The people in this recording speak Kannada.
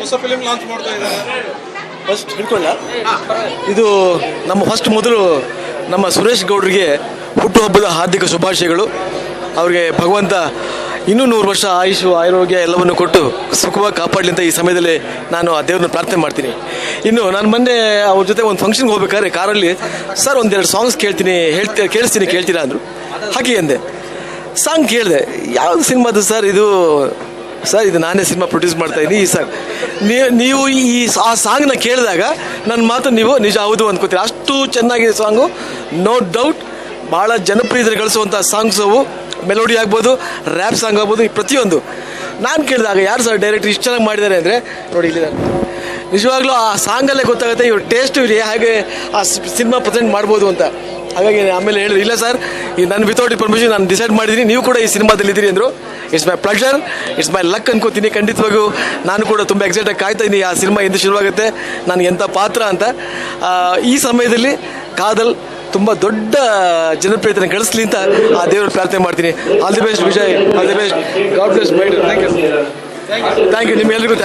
ಹೊಸ ಫಿಲಿಂ ಲಾಂಚ್ ಮಾಡ್ತಾ ಇದ್ದಾರೆ. ಫಸ್ಟ್ ಹಿಡ್ಕೊಳ್ಳ. ಇದು ನಮ್ಮ ಫಸ್ಟ್ ಮೊದಲು ನಮ್ಮ ಸುರೇಶ್ ಗೌಡ್ರಿಗೆ ಹುಟ್ಟುಹಬ್ಬದ ಹಾರ್ದಿಕ ಶುಭಾಶಯಗಳು. ಅವರಿಗೆ ಭಗವಂತ ಇನ್ನೂ ನೂರು ವರ್ಷ ಆಯುಷು, ಆರೋಗ್ಯ ಎಲ್ಲವನ್ನು ಕೊಟ್ಟು ಸುಖವಾಗಿ ಕಾಪಾಡಲಿ ಅಂತ ಈ ಸಮಯದಲ್ಲಿ ನಾನು ಆ ದೇವ್ರನ್ನ ಪ್ರಾರ್ಥನೆ ಮಾಡ್ತೀನಿ. ಇನ್ನು ನಾನು ಮೊನ್ನೆ ಅವ್ರ ಜೊತೆ ಒಂದು ಫಂಕ್ಷನ್ಗೆ ಹೋಗ್ಬೇಕಾದ್ರೆ ಕಾರಲ್ಲಿ ಸರ್ ಒಂದೆರಡು ಸಾಂಗ್ಸ್ ಕೇಳ್ತೀನಿ ಹೇಳ್ತೀರ ಕೇಳಿಸ್ತೀನಿ, ಕೇಳ್ತೀರಾ? ಅಂದರು. ಹಾಗೆ ಅಂದೆ. ಸಾಂಗ್ ಕೇಳಿದೆ. ಯಾವ್ದು ಸಿನಿಮಾದು ಸರ್ ಇದು ಸರ್, ಇದು ನಾನೇ ಸಿನಿಮಾ ಪ್ರೊಡ್ಯೂಸ್ ಮಾಡ್ತಾ ಇದ್ದೀನಿ ಈ ಸಾಂಗ್ ನೀವು ಈ ಆ ಸಾಂಗ್ನ ಕೇಳಿದಾಗ ನನ್ನ ಮಾತು ನೀವು ನಿಜ ಹೌದು ಅಂದ್ಕೋತೀರಿ ಅಷ್ಟು ಚೆನ್ನಾಗಿದೆ ಸಾಂಗು ನೋ ಡೌಟ್ ಭಾಳ ಜನಪ್ರಿಯತೆ ಗಳಿಸುವಂಥ ಸಾಂಗ್ಸ್ ಅವು. ಮೆಲೋಡಿ ಆಗ್ಬೋದು ರ್ಯಾಪ್ ಸಾಂಗ್ ಆಗ್ಬೋದು, ಈ ಪ್ರತಿಯೊಂದು. ನಾನು ಕೇಳಿದಾಗ ಯಾರು ಸರ್ ಡೈರೆಕ್ಟರ್ ಇಷ್ಟು ಚೆನ್ನಾಗಿ ಮಾಡಿದ್ದಾರೆ ಅಂದರೆ, ನೋಡಿ ನಾನು. ನಿಜವಾಗ್ಲೂ ಆ ಸಾಂಗಲ್ಲೇ ಗೊತ್ತಾಗುತ್ತೆ, ಇವ್ರ ಟೇಸ್ಟ್ ಇವ್ರು ಹೇಗೆ ಆ ಸಿನಿಮಾ ಪ್ರೆಸೆಂಟ್ ಮಾಡ್ಬೋದು ಅಂತ. ಹಾಗಾಗಿ ಆಮೇಲೆ ಹೇಳಿದ್ರು ಇಲ್ಲ ಸರ್, ಈ ನಾನು ವಿತೌಟ್ ಪರ್ಮಿಷನ್ ನಾನು ಡಿಸೈಡ್ ಮಾಡಿದ್ದೀನಿ ನೀವು ಕೂಡ ಈ ಸಿನಿಮಾದಲ್ಲಿ ಇದ್ದೀರಿ ಅಂದರು. It's my pleasure it's my luck ಅನ್ಕೋತೀನಿ, ಖಂಡಿತವಾಗೂ ನಾನು ಕೂಡ ತುಂಬ ಎಕ್ಸೈಟಾಗಿ ಕಾಯ್ತಾ ಇದ್ದೀನಿ ಆ ಸಿನಿಮಾ ಎಂದು ಶುರುವಾಗುತ್ತೆ ನನಗೆ ಎಂಥ ಪಾತ್ರ ಅಂತ. ಈ ಸಮಯದಲ್ಲಿ ಕಾದಲ್ ತುಂಬ ದೊಡ್ಡ ಜನಪ್ರಿಯತೆನ ಗಳಿಸ್ಲಿ ಅಂತ ಆ ದೇವರು ಪ್ರಾರ್ಥನೆ ಮಾಡ್ತೀನಿ. All the best Vijay. All the best God bless thank you thank you ನಿಮ್ಮೆಲ್ಲರಿಗೂ